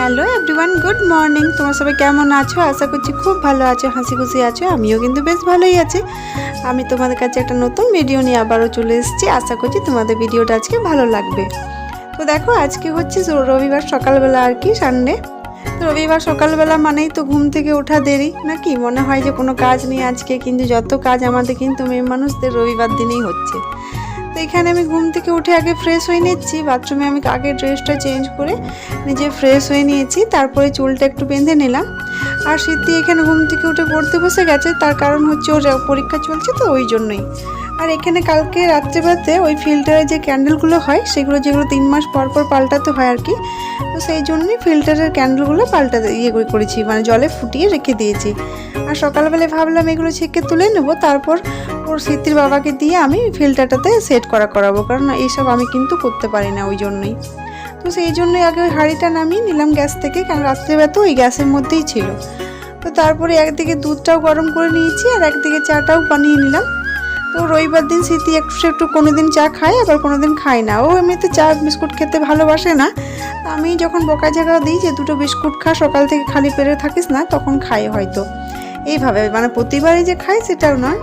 Hello everyone, good morning. তোমরা সবাই কেমন আছো? আশা করছি খুব ভালো আছো, হাসি খুশি আছো, আমিও কিন্তু বেশ ভালোই আছি। আমি তোমাদের কাছে একটা নতুন ভিডিও নিয়ে আবারও চলে এসেছি। আশা করছি তোমাদের ভিডিওটা আজকে ভালো লাগবে। তো দেখো, আজকে হচ্ছে রবিবার সকালবেলা আর কি সানডে তো রবিবার সকালবেলা মানেই তো ঘুম থেকে ওঠা দেরি নাকি মনে হয় যে কোনো কাজ নেই আজকে, কিন্তু যত কাজ আমাদের কিন্তু মেয়ে মানুষদের রবিবার দিনেই হচ্ছে। এখানে আমি ঘুম থেকে উঠে আগে ফ্রেশ হয়ে নিচ্ছি বাথরুমে আমি আগে ড্রেসটা চেঞ্জ করে নিজে ফ্রেশ হয়ে নিয়েছি, তারপরে চুলটা একটু বেঁধে নিলাম। আর সিদ্ধি এখানে ঘুম থেকে উঠে পড়তে বসে গেছে, তার কারণ হচ্ছে ওর পরীক্ষা চলছে তো ওই জন্যই। আর এখানে কালকে রাত্রেবেলাতে ওই ফিল্টারে যে ক্যান্ডেলগুলো হয়, সেগুলো যেগুলো তিন মাস পর পর পাল্টাতে হয় আর কি, তো সেই জন্যই ফিল্টারের ক্যান্ডেলগুলো পাল্টাতে ইয়ে করেছি মানে জলে ফুটিয়ে রেখে দিয়েছি। আর সকালবেলায় ভাবলাম এগুলো ছেঁকে তুলে নেব, তারপর ওর স্মৃতির বাবাকে দিয়ে আমি ফিল্টারটাতে সেট করা করাবো, কারণ এইসব আমি কিন্তু করতে পারি না ওই জন্যই। তো সেই জন্যই আগে ওই হাঁড়িটা নামিয়ে নিলাম গ্যাস থেকে, কারণ রাত্রেবেলা তো ওই গ্যাসের মধ্যেই ছিল। তো তারপরে একদিকে দুধটাও গরম করে নিয়েছি, আর একদিকে চাটাও বানিয়ে নিলাম। তো রবিবার দিন স্মৃতি একটু একটু কোনো দিন চা খায়, আবার কোনো দিন খায় না। ও এমনিতে চা বিস্কুট খেতে ভালোবাসে না। আমি যখন বকা ঝাঁকা দিই যে দুটো বিস্কুট খা, সকাল থেকে খালি পেরে থাকিস না, তখন খায় হয়তো। এইভাবে মানে প্রতিবারই যে খায় সেটাও নয়।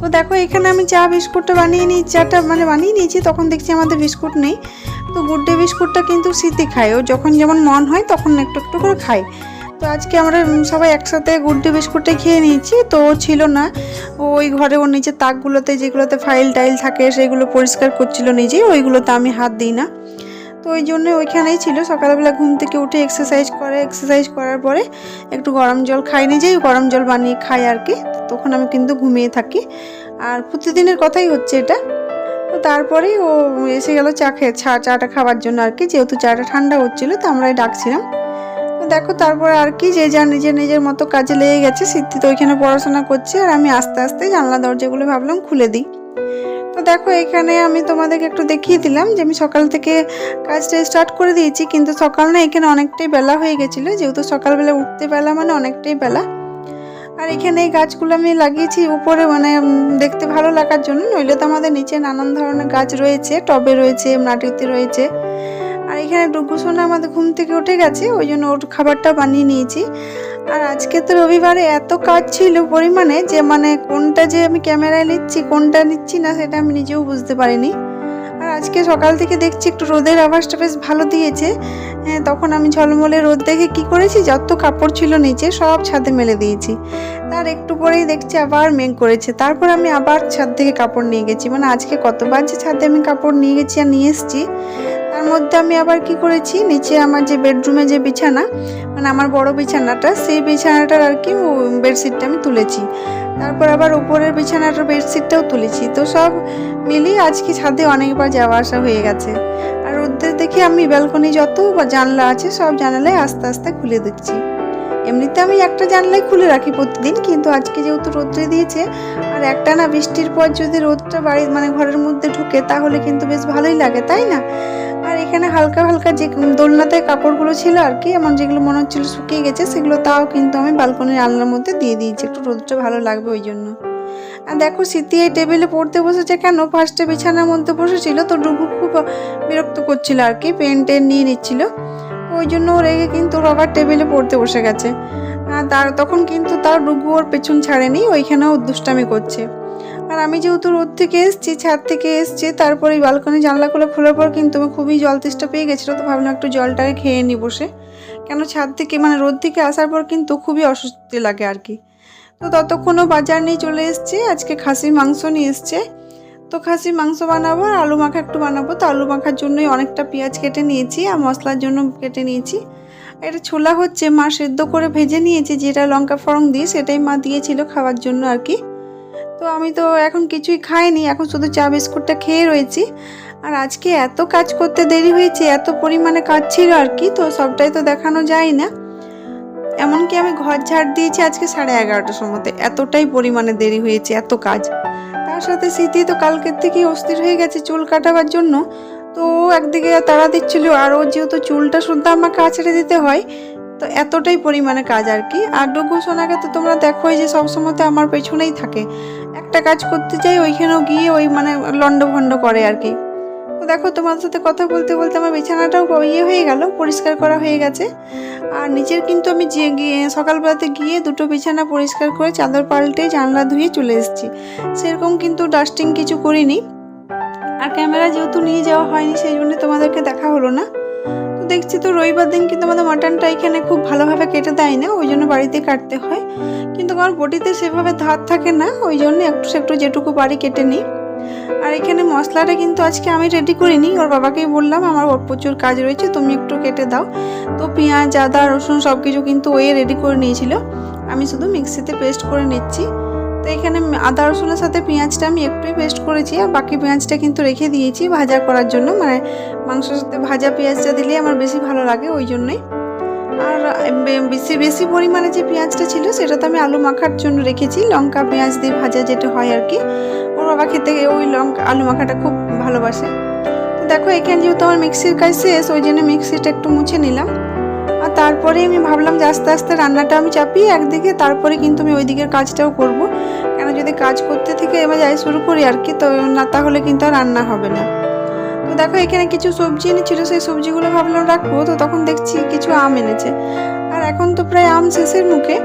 তো দেখো, এখানে আমি চা বিস্কুটটা বানিয়ে নিই, চাটা মানে বানিয়ে নিয়েছি, তখন দেখছি আমাদের বিস্কুট নেই। তো গুড ডে বিস্কুটটা কিন্তু স্মৃতি খায়, ও যখন যেমন মন হয় তখন একটু একটু করে খায়। তো আজকে আমরা সবাই একসাথে গুড ডে বিস্কুটটা খেয়ে নিয়েছি, তো ছিল না। ওই ঘরে, ওর নিচে তাকগুলোতে যেগুলোতে ফাইল টাইল থাকে, সেগুলো পরিষ্কার করছিল নিজেই, ওইগুলোতে আমি হাত দিই না। তো ওই জন্য ওইখানেই ছিল। সকালবেলা ঘুম থেকে উঠে এক্সারসাইজ করে এক্সারসাইজ করার পরে একটু গরম জল খাই নিজেই, গরম জল বানিয়ে খাই আর কি। তখন আমি কিন্তু ঘুমিয়ে থাকি। আর প্রতিদিনের কথাই হচ্ছে এটা। তো তারপরেই ও এসে গেল চা খেয়ে, চা, চাটা খাওয়ার জন্য আর কি। যেহেতু চাটা ঠান্ডা হচ্ছিল, তো আমরাই ডাকছিলাম। দেখো তারপরে আর কি, যে যা নিজের নিজের মতো কাজে লেগে গেছে সিদ্ধি তো ওইখানে পড়াশোনা করছে। আর আমি আস্তে আস্তে জানলা দরজাগুলো ভাবলাম খুলে দিই। তো দেখো, এখানে আমি তোমাদেরকে একটু দেখিয়ে দিলাম যে আমি সকাল থেকে কাজটা স্টার্ট করে দিয়েছি, কিন্তু সকাল না এখানে অনেকটাই বেলা হয়ে গেছিল, যেহেতু সকালবেলা উঠতে বেলা মানে অনেকটাই বেলা। আর এখানে এই গাছগুলো আমি লাগিয়েছি উপরে মানে দেখতে ভালো লাগার জন্য, নইলে তো আমাদের নিচে নানান ধরনের গাছ রয়েছে, টবে রয়েছে, মাটিতে রয়েছে। আর এখানে ডুগু সোনা আমাদের ঘুম থেকে উঠে গেছে, ওই জন্য ওর খাবারটা বানিয়ে নিয়েছি। আর আজকে তো রবিবারে এত কাজ ছিল পরিমাণে যে মানে কোনটা যে আমি ক্যামেরায় নিচ্ছি, কোনটা নিচ্ছি না সেটা আমি নিজেও বুঝতে পারিনি। আর আজকে সকাল থেকে দেখছি একটু রোদের আভাসটা বেশ ভালো দিয়েছে। হ্যাঁ তখন আমি ঝলমলে রোদ দেখে কি করেছি, যত কাপড় ছিল নিচে সব ছাদে মেলে দিয়েছি। তার একটু পরেই দেখছি আবার মেঘ করেছে। তারপর আমি আবার ছাদ থেকে কাপড় নিয়ে গেছি। মানে আজকে কতবার যে ছাদে আমি কাপড় নিয়ে গেছি আর নিয়ে এসেছি তার মধ্যে আমি আবার কি করেছি? নিচে আমার যে বেডরুমে যে বিছানা মানে আমার বড় বিছানাটা, সেই বিছানাটার আর কি বেডশিটটা আমি তুলেছি। তারপর আবার উপরের বিছানাটার বেডশিটটাও তুলেছি। তো সব মিলিয়ে আজকে ছাদে অনেকবার যাওয়া আসা হয়ে গেছে। আর ওদের দেখে আমি ব্যালকনি যত বা জানলা আছে, সব জানালায় আস্তে আস্তে খুলে দিচ্ছি। এমনিতে আমি একটা জানলাই খুলে রাখি প্রতিদিন, কিন্তু আজকে যেহেতু রোদ্রে দিয়েছে, আর একটা না বৃষ্টির পর যদি রোদটা বাড়ি মানে ঘরের মধ্যে ঢুকে, তাহলে কিন্তু বেশ ভালোই লাগে, তাই না? আর এখানে হালকা হালকা যে দোলনাতে কাপড়গুলো ছিল আর কি, এমন যেগুলো মনে হচ্ছিল শুকিয়ে গেছে, সেগুলো তাও কিন্তু আমি বালকনির আলনার মধ্যে দিয়ে দিয়েছি, একটু রোদটা ভালো লাগবে ওই জন্য। আর দেখো স্মৃতি এই টেবিলে পড়তে বসেছে কেন? ফার্স্টে বিছানার মধ্যে বসেছিল, তো ডুবু খুব বিরক্ত করছিল আর কি, পেন টেন নিয়ে নিচ্ছিল। ওই জন্য রেগে কিন্তু ওর আবার টেবিলে পড়তে বসে গেছে। আর তার তখন কিন্তু তার ডুগু ওর পেছন ছাড়েনি, ওইখানেও দুষ্টামি করছে। আর আমি যেহেতু রোদ থেকে এসেছি, ছাদ থেকে এসেছি, তারপরে এই বালকনি জানলাগুলো খোলার পর কিন্তু আমি খুবই জল তেষ্টা পেয়ে গেছিল, তো ভাবলাম একটু জলটাকে খেয়ে নিই বসে। কেন ছাদ থেকে মানে রোদ থেকে আসার পর কিন্তু খুবই অস্বস্তি লাগে আর কি। তো ততক্ষণও বাজার নিয়ে চলে এসছে, আজকে খাসির মাংস নিয়ে এসছে। তো খাসির মাংস বানাবো আর আলু মাখা একটু বানাবো। তো আলু মাখার জন্যই অনেকটা পেঁয়াজ কেটে নিয়েছি আর মশলার জন্য কেটে নিয়েছি। এটা ছোলা হচ্ছে, মা সেদ্ধ করে ভেজে নিয়েছি, যেটা লঙ্কা ফড়ং দিয়ে সেটাই মা দিয়েছিল খাওয়ার জন্য আর কি। তো আমি তো এখন কিছুই খাইনি, এখন শুধু চা বিস্কুটটা খেয়ে রয়েছি। আর আজকে এত কাজ করতে দেরি হয়েছে, এত পরিমাণে কাজ ছিল আর কি, তো সবটাই তো দেখানো যায় না। এমনকি আমি ঘর ঝাড় দিয়েছি আজকে সাড়ে এগারোটার সময়তে এতটাই পরিমাণে দেরি হয়েছে, এত কাজ। তার সাথে স্মৃতি তো কালকের থেকেই অস্থির হয়ে গেছে চুল কাটাবার জন্য। তো ও একদিকে তাড়া দিচ্ছিল আর ও যেহেতু চুলটা শুদ্ধ আমাকে ছেড়ে দিতে হয়, তো এতটাই পরিমাণে কাজ আর কি। আর ডুগু সোনাকে তো তোমরা দেখো যে সবসময় তো আমার পেছনেই থাকে। একটা কাজ করতে চাই ওইখানেও গিয়ে ওই মানে লন্ড ভন্ড করে আর কি। তো দেখো, তোমার সাথে কথা বলতে বলতে আমার বিছানাটাও ইয়ে হয়ে গেল, পরিষ্কার করা হয়ে গেছে। আর নিচের কিন্তু আমি যে গিয়ে সকালবেলাতে গিয়ে দুটো বিছানা পরিষ্কার করে চাদর পাল্টে জানলা ধুয়ে চলে এসেছি। সেরকম কিন্তু ডাস্টিং কিছু করিনি। আর ক্যামেরা যেহেতু নিয়ে যাওয়া হয়নি, সেই জন্য তোমাদেরকে দেখা হলো না। তো দেখছি তো রবিবার দিন কিন্তু আমাদের মাটনটা এখানে খুব ভালোভাবে কেটে দেয় না, ওই জন্য বাড়িতে কাটতে হয়। কিন্তু আমার বটিতে সেভাবে ধার থাকে না, ওই জন্য একটু একটু যেটুকু বাড়ি কেটে নিই। আর এখানে মশলাটা কিন্তু আজকে আমি রেডি করিনি। ওর বাবাকেই বললাম, আমার প্রচুর কাজ রয়েছে, তুমি একটু কেটে দাও। তো পেঁয়াজ, আদা, রসুন সব কিছু কিন্তু ওই রেডি করে নিয়েছিল। আমি শুধু মিক্সিতে পেস্ট করে নিচ্ছি। তো এখানে আদা, রসুনের সাথে পেঁয়াজটা আমি একটুই পেস্ট করেছি আর বাকি পেঁয়াজটা কিন্তু রেখে দিয়েছি ভাজা করার জন্য। মানে মাংসের সাথে ভাজা পেঁয়াজটা দিলেই আমার বেশি ভালো লাগে ওই জন্যই। আর বেশি বেশি পরিমাণে যে পেঁয়াজটা ছিল সেটা তো আমি আলু মাখার জন্য রেখেছি। লঙ্কা, পেঁয়াজ দিয়ে ভাজা যেটা হয় আর কি। ওর বাবা খেতে ওই লঙ্কা, আলু মাখাটা খুব ভালোবাসে। দেখো, এখানে যেহেতু আমার মিক্সির কাজ শেষ, ওই জন্য মিক্সিটা একটু মুছে নিলাম। আর তারপরে আমি ভাবলাম যে আস্তে আস্তে রান্নাটা আমি চাপিয়ে একদিকে, তারপরে কিন্তু আমি ওই দিকের কাজটাও করব। কেন যদি কাজ করতে থেকে এবার যাই শুরু করি আর কি, তো না, তাহলে কিন্তু আর রান্না হবে না। তো দেখো, এখানে কিছু সবজি এনেছিল, সেই সবজিগুলো ভাবলাম রাখব, তো তখন দেখছি কিছু আম এনেছে। আর এখন তো প্রায় আম শেষের মুখে,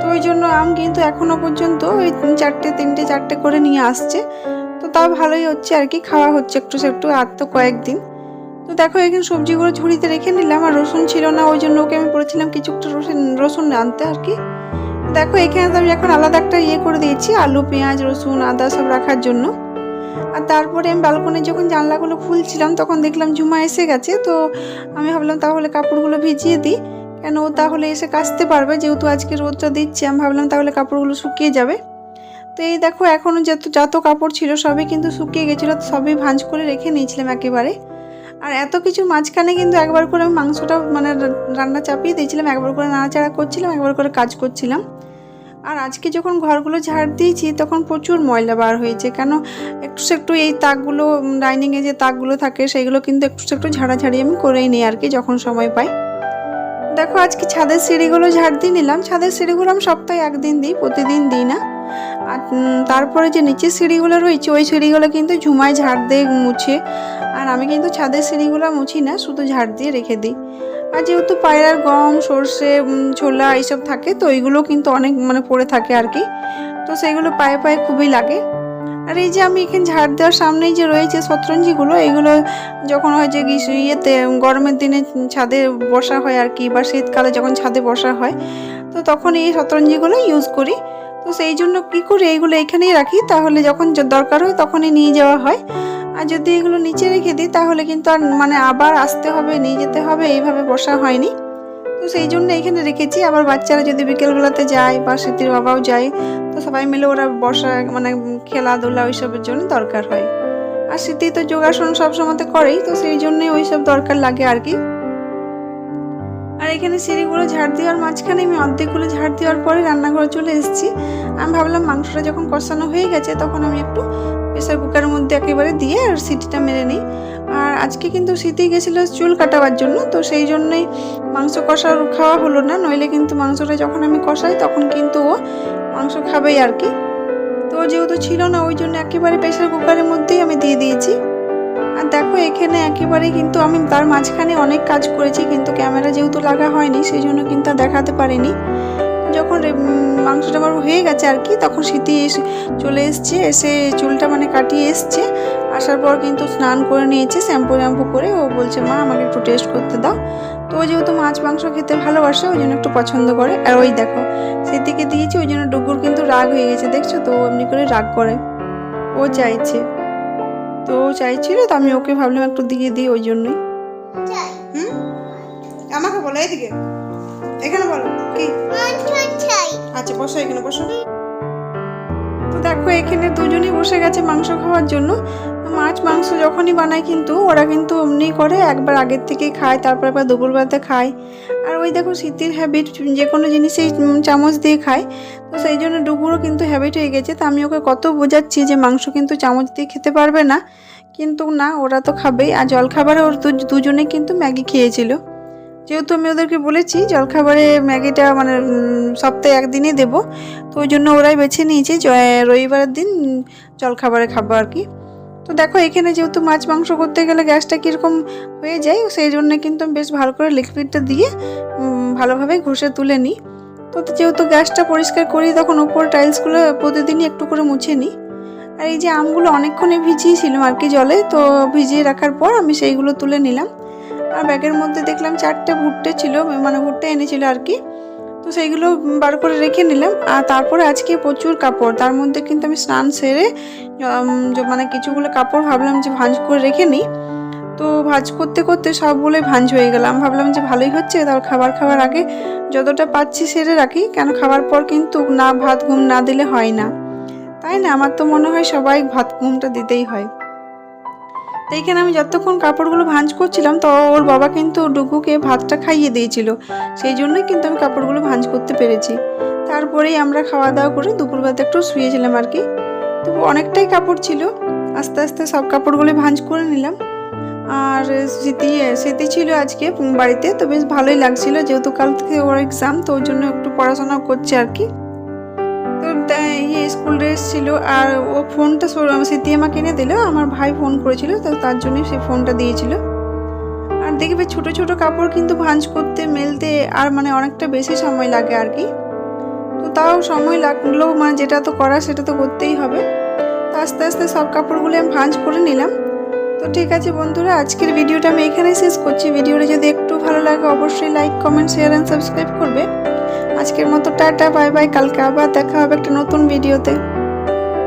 তো ওই জন্য আম কিন্তু এখনও পর্যন্ত ওই চারটে, তিনটে, চারটে করে নিয়ে আসছে। তো তাও ভালোই হচ্ছে আর কি, খাওয়া হচ্ছে একটু সে একটু আর তো কয়েকদিন। তো দেখো, এখানে সবজিগুলো ঝুড়িতে রেখে নিলাম, আর রসুন ছিল না, ওই জন্য ওকে আমি বলেছিলাম কিছু একটু রসুন রসুন আনতে আর কি। দেখো, এখানে তো আমি এখন আলাদা একটা ইয়ে করে দিয়েছি, আলু, পেঁয়াজ, রসুন, আদা সব রাখার জন্য। আর তারপরে আমি ব্যালকনি যখন জানলাগুলো খুলছিলাম, তখন দেখলাম ঝুমা এসে গেছে। তো আমি ভাবলাম তাহলে কাপড়গুলো ভিজিয়ে দিই। কেন ও তাহলে এসে কাচতে পারবে? যেহেতু আজকে রোদটা দিচ্ছে, আমি ভাবলাম তাহলে কাপড়গুলো শুকিয়ে যাবে। তো এই দেখো এখনও যত যত কাপড় ছিল সবই কিন্তু শুকিয়ে গেছিল সবই ভাঁজ করে রেখে নিয়েছিলাম একেবারে। আর এত কিছু মাঝখানে কিন্তু একবার করে আমি মাংসটা মানে রান্না চাপিয়ে দিয়েছিলাম, একবার করে নাড়াচাড়া করছিলাম, একবার করে কাজ করছিলাম। আর আজকে যখন ঘরগুলো ঝাড় দিয়েছি, তখন প্রচুর ময়লা বার হয়েছে। কেন একটু একটু এই তাকগুলো, ডাইনিংয়ে যে তাকগুলো থাকে, সেইগুলো কিন্তু একটু একটু ঝাড়াঝাড়ি আমি করেই নিই আর কি, যখন সময় পাই। দেখো, আজকে ছাদের সিঁড়িগুলো ঝাড় দিয়ে নিলাম। ছাদের সিঁড়িগুলো আমি সপ্তাহে একদিন দিই, প্রতিদিন দিই না। আর তারপরে যে নিচের সিঁড়িগুলো রয়েছে, ওই সিঁড়িগুলো কিন্তু ঝুমায় ঝাড় দিয়ে মুছে। আর আমি কিন্তু ছাদের সিঁড়িগুলো মুছি না, শুধু ঝাড় দিয়ে রেখে দিই। আর যেহেতু পায়রার গম, সর্ষে ছোলা এইসব থাকে, তো ওইগুলো কিন্তু অনেক মানে পড়ে থাকে আর কি। তো সেইগুলো পায়ে পায়ে খুবই লাগে। আর এই যে আমি এখানে ঝাড় দেওয়ার সামনেই যে রয়েছে শতরঞ্জিগুলো, এগুলো যখন হয় যে গ্রীষ্ম ইয়েতে গরমের দিনে ছাদে বসা হয় আর কি, বা শীতকালে যখন ছাদে বসা হয়, তো তখন এই শতরঞ্জিগুলো ইউজ করি। তো সেই জন্য কী করি এইগুলো এখানেই রাখি। তাহলে যখন দরকার হয় তখনই নিয়ে যাওয়া হয়। আর যদি এগুলো নিচে রেখে দিই, তাহলে কিন্তু আর মানে আবার আসতে হবে, নিয়ে যেতে হবে, এইভাবে বসা হয়নি। তো সেই জন্য এখানে রেখেছি। আবার বাচ্চারা যদি বিকেলবেলাতে যায় বা স্মৃতির বাবাও যায়, তো সবাই মিলে ওরা বসা মানে খেলাধুলা ওইসবের জন্য দরকার হয়। আর স্মৃতি তো যোগাসন সবসময় করেই, তো সেই জন্যই ওইসব দরকার লাগে আর কি। এখানে সিঁড়িগুলো ঝাড় দেওয়ার মাঝখানে আমি অর্ধেকগুলো ঝাড় দেওয়ার পরে রান্নাঘরে চলে এসেছি। আমি ভাবলাম মাংসটা যখন কষানো হয়ে গেছে তখন আমি একটু প্রেসার কুকারের মধ্যে একেবারে দিয়ে আর সিটিটা মেরে নিই। আর আজকে কিন্তু শীতে গেছিল চুল কাটাবার জন্য, তো সেই জন্যই মাংস কষা খাওয়া হলো না। নইলে কিন্তু মাংসটা যখন আমি কষাই তখন কিন্তু ও মাংস খাবেই আর কি। তো যেহেতু ছিল না, ওই জন্য একেবারে প্রেসার কুকারের মধ্যেই আমি দিয়ে দিয়েছি। দেখো, এখানে একেবারে কিন্তু আমি তার মাঝখানে অনেক কাজ করেছি, কিন্তু ক্যামেরা যেহেতু লাগা হয়নি সেই জন্য কিন্তু দেখাতে পারিনি। যখন মাংসটা আমার হয়ে গেছে আর কি, তখন শীতি এসে চলে এসছে, এসে চুলটা মানে কাটিয়ে এসছে। আসার পর কিন্তু স্নান করে নিয়েছে, শ্যাম্পু ট্যাম্পু করে। ও বলছে, মা, আমাকে একটু টেস্ট করতে দাও। তো ও যেহেতু মাছ মাংস খেতে ভালোবাসে, ওই জন্য একটু পছন্দ করে। আর ওই দেখো সেদিকে দিয়েছি, ওই জন্য ডুগুর কিন্তু রাগ হয়ে গেছে, দেখছ? তো এমনি করে রাগ করে। ও চাইছে। তো চাইছিল তো আমি ওকে ভাবলাম একটু দিয়ে দিই ওই জন্যই। হুম? আমাকে বলো এদিকে। এখানে বলো কি? আচ্ছা বসো এখানে বসো। তো দেখো, এখানে দুজনই বসে গেছে মাংস খাওয়ার জন্য। মাছ, মাংস যখনই বানায় কিন্তু ওরা কিন্তু অমনি করে একবার আগের থেকেই খায়, তারপর একবার দুপুরবেলাতে খায়। আর ওই দেখো, শীতের হ্যাবিট যে কোনো জিনিসেই চামচ দিয়ে খায়। তো সেই জন্য ডুগুরও কিন্তু হ্যাবিট হয়ে গেছে। তো আমি ওকে কত বোঝাচ্ছি যে মাংস কিন্তু চামচ দিয়ে খেতে পারবে না। কিন্তু না, ওরা তো খাবেই। আর জলখাবারে ওর দুজনে কিন্তু ম্যাগি খেয়েছিল। যেহেতু আমি ওদেরকে বলেছি জলখাবারে ম্যাগিটা মানে সপ্তাহে একদিনই দেবো, তো ওই জন্য ওরাই বেছে নিয়েছে রবিবারের দিন জলখাবারে খাব আর কি। তো দেখো, এখানে যেহেতু মাছ মাংস করতে গেলে গ্যাসটা কীরকম হয়ে যায়, সেই জন্য কিন্তু আমি বেশ ভালো করে লিকুইডটা দিয়ে ভালোভাবে ঘষে তুলে নিই। তো যেহেতু গ্যাসটা পরিষ্কার করি, তখন উপর টাইলসগুলো প্রতিদিনই একটু করে মুছে নিই। আর এই যে আমগুলো অনেকক্ষণে ভিজিয়েছিলাম আর কি জলে, তো ভিজিয়ে রাখার পর আমি সেইগুলো তুলে নিলাম। আর ব্যাগের মধ্যে দেখলাম চারটে ভুট্টে ছিল মানে ভুট্টে এনেছিল আর কি। তো সেইগুলো বার করে রেখে নিলাম। আর তারপরে আজকে প্রচুর কাপড়। তার মধ্যে কিন্তু আমি স্নান সেরে মানে কিছুগুলো কাপড় ভাবলাম যে ভাঁজ করে রেখে নিই। তো ভাঁজ করতে করতে সবগুলোই ভাঁজ হয়ে গেলাম ভাবলাম যে ভালোই হচ্ছে, তারপর খাবার খাওয়ার আগে যতটা পাচ্ছি সেরে রাখি, কেন খাবার পর কিন্তু না ভাত, ঘুম না দিলে হয় না। তাই না? আমার তো মনে হয় সবাই ভাত, ঘুমটা দিতেই হয়। তো এইখানে আমি যতক্ষণ কাপড়গুলো ভাঁজ করছিলাম, তো ওর বাবা কিন্তু ডুকুকে ভাতটা খাইয়ে দিয়েছিল। সেই জন্যই কিন্তু আমি কাপড়গুলো ভাঁজ করতে পেরেছি। তারপরেই আমরা খাওয়া দাওয়া করে দুপুরবেলাতে একটু শুয়েছিলাম আর কি। তো অনেকটাই কাপড় ছিল। আস্তে আস্তে সব কাপড়গুলো ভাঁজ করে নিলাম। আর স্মৃতি স্মৃতি ছিল আজকে বাড়িতে, তো বেশ ভালোই লাগছিল। যেহেতু কাল থেকে ওর এক্সাম তো ওর জন্য একটু পড়াশোনা করছে আর কি। ইয়ে স্কুল ড্রেস ছিল আর ও ফোনটা স্মৃতি আমাকে এনে দিল। আমার ভাই ফোন করেছিল, তো তার জন্য সে ফোনটা দিয়েছিল। আর দেখবে ছোট ছোট কাপড় কিন্তু ভাঁজ করতে, মেলতে আর মানে অনেকটা বেশি সময় লাগে আর কি। তো তাও সময় লাগলেও মানে যেটা তো করা সেটা তো করতেই হবে। তো আস্তে আস্তে সব কাপড়গুলো আমি ভাঁজ করে নিলাম। তো ঠিক আছে বন্ধুরা, আজকের ভিডিওটা আমি এখানেই শেষ করছি। ভিডিওটা যদি একটু ভালো লাগে, অবশ্যই like comment share and subscribe করবে। আজকের মতো টাটা বাই বাই কালকে আবার দেখা হবে একটা নতুন ভিডিওতে।